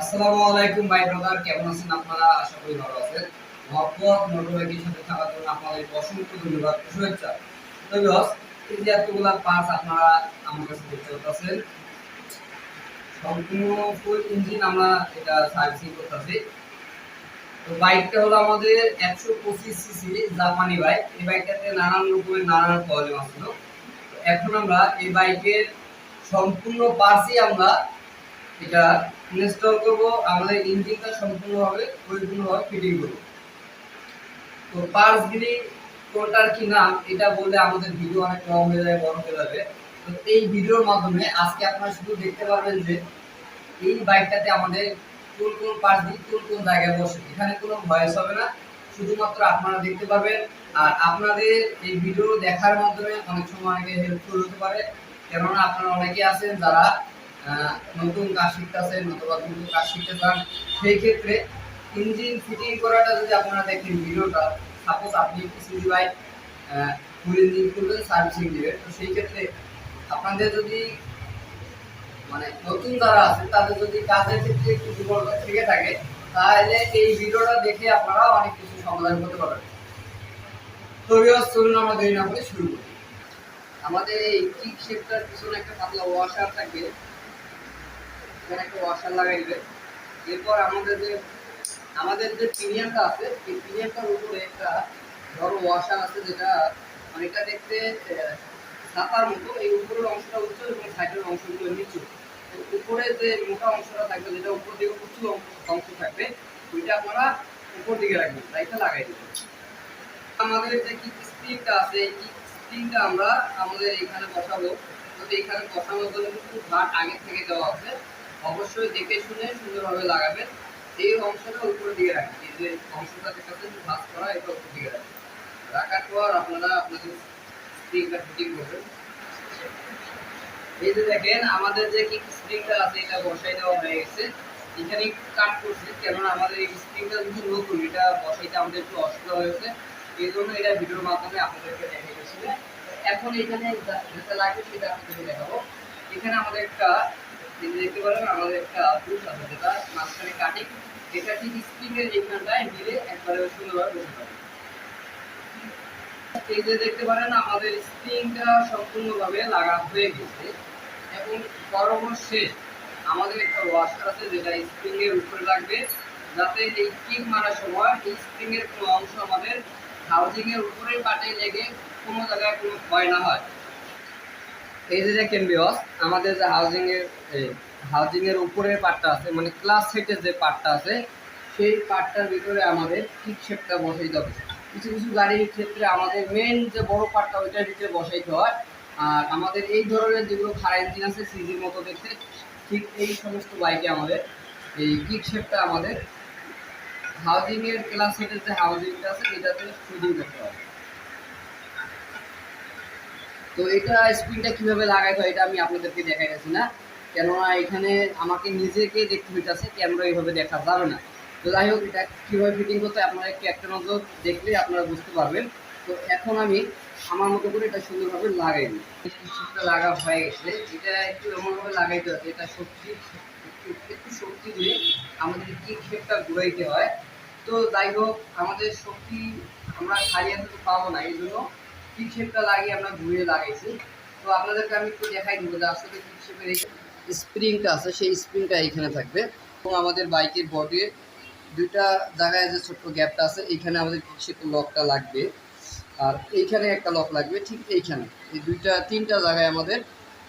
আসসালামু আলাইকুম ভাই ব্রাদার, কেমন আছেন আপনারা? আশা করি ভালো আছেন। মহব্বত মোটরবাইকের সাথে থাকার জন্য আপনাদের অসংখ্য ধন্যবাদ, শুভেচ্ছা। তো বিকজ এই যে এতগুলা পার্টস আপনারা আমার কাছে দেখতে পাচ্ছেন, সম্পূর্ণ ফুল ইঞ্জিন আমরা এটা সার্ভিসিং করতেছি। তো বাইকটা হলো আমাদের একশো পঁচিশ সিসি জাপানি বাইক এই বাইকটাতে নানান রকমের নানান প্রবলেম আসলো এখন আমরা এই বাইকের সম্পূর্ণ পার্টসই আমরা এটা ইনস্টল করব, আমাদের ইঞ্জিনটা সম্পূর্ণভাবে পরিপূর্ণভাবে ফিটিং করব। তো পার্টসগুলি কোনটার কি নাম এটা বললে আমাদের ভিডিও অনেক লং হয়ে যাবে, বড় হয়ে যাবে। তো এই ভিডিওর মাধ্যমে আজকে আপনারা শুধু দেখতে পারবেন যে এই বাইকটাতে আমাদের কোন কোন পার্স দিয়ে কোন কোন জায়গায় বসে। এখানে কোনো ভয়েস হবে না, শুধুমাত্র আপনারা দেখতে পাবেন আর আপনাদের এই ভিডিও দেখার মাধ্যমে অনেক সময় অনেকে হেল্পফুল হতে পারে। কেননা আপনারা অনেকে আছেন যারা নতুন কাজ শিখতেছেন নতুবা নতুন কাজ শিখতে চান, সেই ক্ষেত্রে ইঞ্জিন ফিটিং করাটা যদি আপনারা দেখেন ভিডিওটা সাপোজ আপনি সিজি বাইক ফুল ইঞ্জিন করবেন সার্ভিসিং দেবেন তো সেই ক্ষেত্রে আপনাদের যদি মানে নতুন যারা আছে তাদের যদি কাজের ক্ষেত্রে একটু দুর্বলতা থেকে থাকে, তাহলে এই ভিডিওটা দেখে আপনারা অনেক কিছু সমাধান করতে পারবেন। চলুন আমরা দেরি না শুরু করি। আমাদের এই কিক শেপটার পিছনে একটা পাতলা ওয়াশার থাকবে এখানে একটা ওয়াশার লাগাই এরপর আমাদের যে আমাদের যে প্রিমিয়ামটা আছে এই প্রিমিয়ামটার উপরে একটা বড় ওয়াশার আছে যেটা অনেকটা দেখতে ছাতার মতো। এই উপরের অংশটা উঁচু এবং সাইডের অংশগুলো নিচু। উপরে যে মোটা অংশটা থাকবে, যেটা উপর দিকে উঁচু অংশ- থাকবে, ওইটা আপনারা উপর দিকে রাখবেন, লাইটটা লাগাই দেবেন। আমাদের যে কিক স্প্রিংটা আছে, এই স্প্রিংটা আমরা আমাদের এখানে বসাবো। তো এখানে বসানোর জন্য কিন্তু ঘাট আগে থেকে দেওয়া আছে অবশ্যই দেখে শুনে সুন্দরভাবে লাগাবেন। এই অংশটা উপরের দিকে রাখবেন। যে অংশটা দেখাচ্ছেন ভাঁজ করা, এটা উপর দিকে রাখবেন। রাখার পর আপনারা আপনাদের স্প্রিংটা ফিটিং করবেন। এই যে দেখেন, আমাদের যে কিক স্প্রিংটা আছে, এটা বসাই দেওয়া হয়ে গেছে। এখানে কাট করছি, কেননা আমাদের এই স্প্রিংটা যদি নতুন, এটা বসাইতে আমাদের একটু অসুবিধা হয়েছে। এই জন্য এটা ভিডিওর মাধ্যমে আপনাদেরকে দেখাইতেছি। এখন এখানে যেটা লাগবে সেটা আপনাদেরকে দেখাবো। এখানে আমাদের একটা এই দেখতে পারেন আমাদের একটা বুশ আছে স্প্রিংটা সম্পূর্ণভাবে লাগা হয়ে গেছে। এবং বরাবর শেষ আমাদের একটা ওয়াশার আছে, যেটা স্প্রিং এর উপরে লাগবে। যাতে এই কিক মারার সময় এই স্প্রিং এর কোনো অংশ আমাদের হাউজিং এর উপরে পাটে লেগে কোনো জায়গায় কোনো ভয় না হয়। এই যে দেখেন বিয়স আমাদের যে হাউজিং এর হাউজিং এর উপরের পার্টটা আছে মানে ক্লাস সেটের যে পার্টটা আছে, সেই পার্টটার ভিতরে আমাদের কিক শেপটা বসাইতে হবে। কিছু কিছু গাড়ির ক্ষেত্রে আমাদের মেন যে বড় পার্টটা ওইটার ভিতরে বসাইতে হয়। আর আমাদের এই ধরনের যেগুলো খাড়া ইঞ্জিন আছে সিজির মতো দেখতে, ঠিক এই সমস্ত বাইকে আমাদের এই কিক শেপটা আমাদের হাউজিং এর ক্লাস সেটের যে হাউজিংটা আছে, এটাতে ফিডিং করতে হবে। তো এটা স্ক্রিনটা কীভাবে লাগাইতে হয় এটা আমি আপনাদেরকে দেখা দেখাইতেছি না। কেননা এখানে আমাকে নিজেকে দেখতে হইতেছে ক্যামেরা এইভাবে দেখা যাবে না। তো যাই হোক, এটা কীভাবে ফিটিং করতে আপনারা একটু একটা নজর দেখলে আপনারা বুঝতে পারবেন। তো এখন আমি আমার মতো করে এটা সুন্দরভাবে লাগাই দিই কিছুটা লাগা হয়ে গেছে। এটা একটু এমনভাবে লাগাইতে হবে এটা শক্তি একটু শক্তি দিয়ে আমাদের কি শেপটা ঘুরাইতে হয়। তো যাই হোক, আমাদের শক্তি আমরা খালি হাতে তো পাবো না, এই জন্য কিক শেপটা লাগিয়ে আমরা ঘুরিয়ে লাগাইছি। তো আপনাদেরকে আমি একটু দেখাই দিব যে কিক শেপের এই স্প্রিংটা আছে, সেই স্প্রিংটা এখানে থাকবে। এবং আমাদের বাইকের বডির দুইটা জায়গায় যে ছোট্ট গ্যাপটা আছে, এইখানে আমাদের কিক শেপের লকটা লাগবে। আর এইখানে একটা লক লাগবে, ঠিক এইখানে। এই দুইটা, তিনটা জায়গায় আমাদের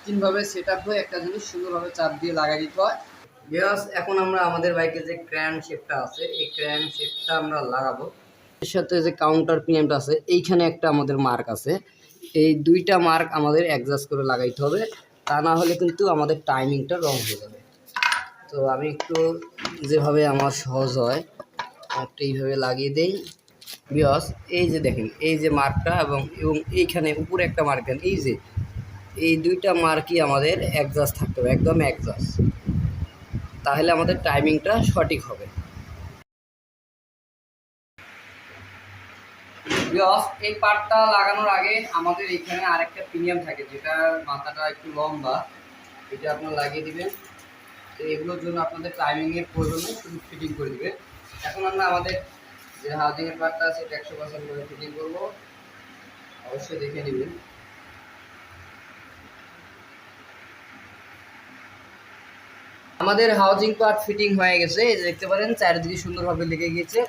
তিনভাবে সেট আপ হয়ে একটা জিনিস সুন্দরভাবে চাপ দিয়ে লাগাই দিতে হয়। বিকজ এখন আমরা আমাদের বাইকে যে ক্র্যান শেপটা আছে, এই ক্র্যান শেপটা আমরা লাগাবো। এর সাথে যে কাউন্টার পিএমটা আছে, এইখানে একটা আমাদের মার্ক আছে। এই দুইটা মার্ক আমাদের অ্যাডজাস্ট করে লাগাইতে হবে। তা না হলে কিন্তু আমাদের টাইমিংটা রং হয়ে যাবে। তো আমি একটু যেভাবে আমার সহজ হয় একটা এইভাবে লাগিয়ে দেই। বিকজ এই যে দেখেন, এই যে মার্কটা এবং এবং এইখানে উপরে একটা মার্ক দেন, এই যে, এই দুইটা মার্কই আমাদের অ্যাডজাস্ট থাকতে হবে, একদম অ্যাডজাস্ট তাহলে আমাদের টাইমিংটা সঠিক হবে। বিকজ এই পার্টটা লাগানোর আগে আমাদের এখানে আরেকটা প্রিমিয়াম থাকে, যেটা মাথাটা একটু লম্বা, এটা আপনার লাগিয়ে দিবেন। তো এগুলোর জন্য আপনাদের টাইমিংয়ের প্রয়োজন শুধু ফিটিং করে দিবে। এখন আমরা আমাদের যে হাউজিংয়ের পার্টটা আছে, এটা একশো পার্সেন্ট করে ফিটিং করব। অবশ্যই দেখে নেবেন। আমাদের হাউজিং পার্ট ফিটিং হয়ে গেছে, এই যে দেখতে পারেন, চারিদিকে সুন্দরভাবে লেগে গিয়েছে।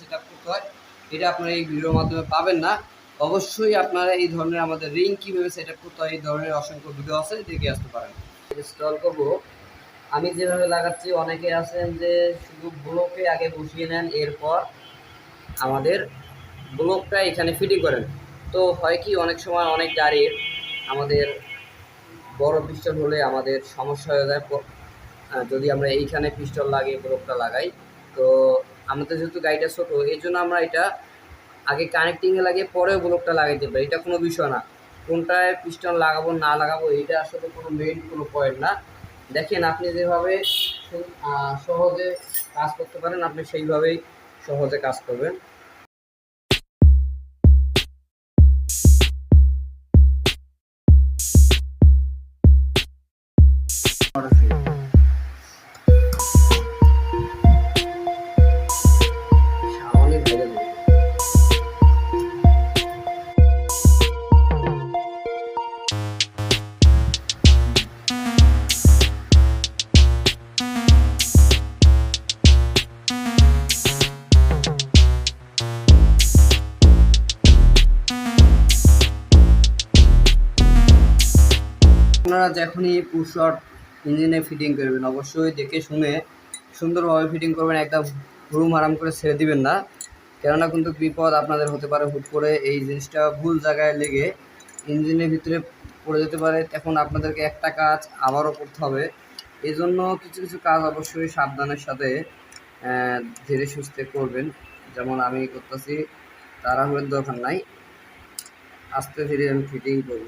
সেট করতে হয়, এটা আপনারা এই ভিডিওর মাধ্যমে পাবেন না। অবশ্যই আপনারা এই ধরনের আমাদের রিং কীভাবে সেট করতে হয়, এই ধরনের অসংখ্য ভিডিও আছে, দেখে আসতে পারেন। ইনস্টল করব। আমি যেভাবে লাগাচ্ছি, অনেকে আছেন যে শুধু ব্লকে আগে বসিয়ে নেন, এরপর আমাদের ব্লকটা এখানে ফিটিং করেন। তো হয় কি, অনেক সময় অনেক গাড়ির আমাদের বড় পিস্টল হলে আমাদের সমস্যা হয়ে যায়। যদি আমরা এইখানে পিস্টল লাগিয়ে ব্লকটা লাগাই, তো আমাদের যেহেতু গাড়িটা ছোটো এই জন্য আমরা এটা আগে কানেক্টিংয়ে লাগিয়ে পরে ব্লকটা লাগাইতে পারি। এটা কোনো বিষয় না। কোনটায় পিস্টন লাগাবো, না লাগাবো, এটা আসলে কোনো মেইন কোনো পয়েন্ট না। দেখেন, আপনি যেভাবে সহজে কাজ করতে পারেন, আপনি সেইভাবেই সহজে কাজ করবেন। আপনারা যখনই পুশট ইঞ্জিনে ফিটিং করবেন, অবশ্যই দেখে শুনে সুন্দরভাবে ফিটিং করবেন, একদম রুম আরাম করে ছেড়ে দিবেন না। কেননা কিন্তু বিপদ আপনাদের হতে পারে, হুট করে এই জিনিসটা ভুল জায়গায় লেগে ইঞ্জিনের ভিতরে পড়ে যেতে পারে। তখন আপনাদেরকে একটা কাজ আবারও করতে হবে। এই জন্য কিছু কিছু কাজ অবশ্যই সাবধানের সাথে ধীরে সুস্থে করবেন। যেমন আমি করতেছি, তাড়াহুড়োর দরকার নাই। আস্তে ধীরে আমি ফিটিং করব।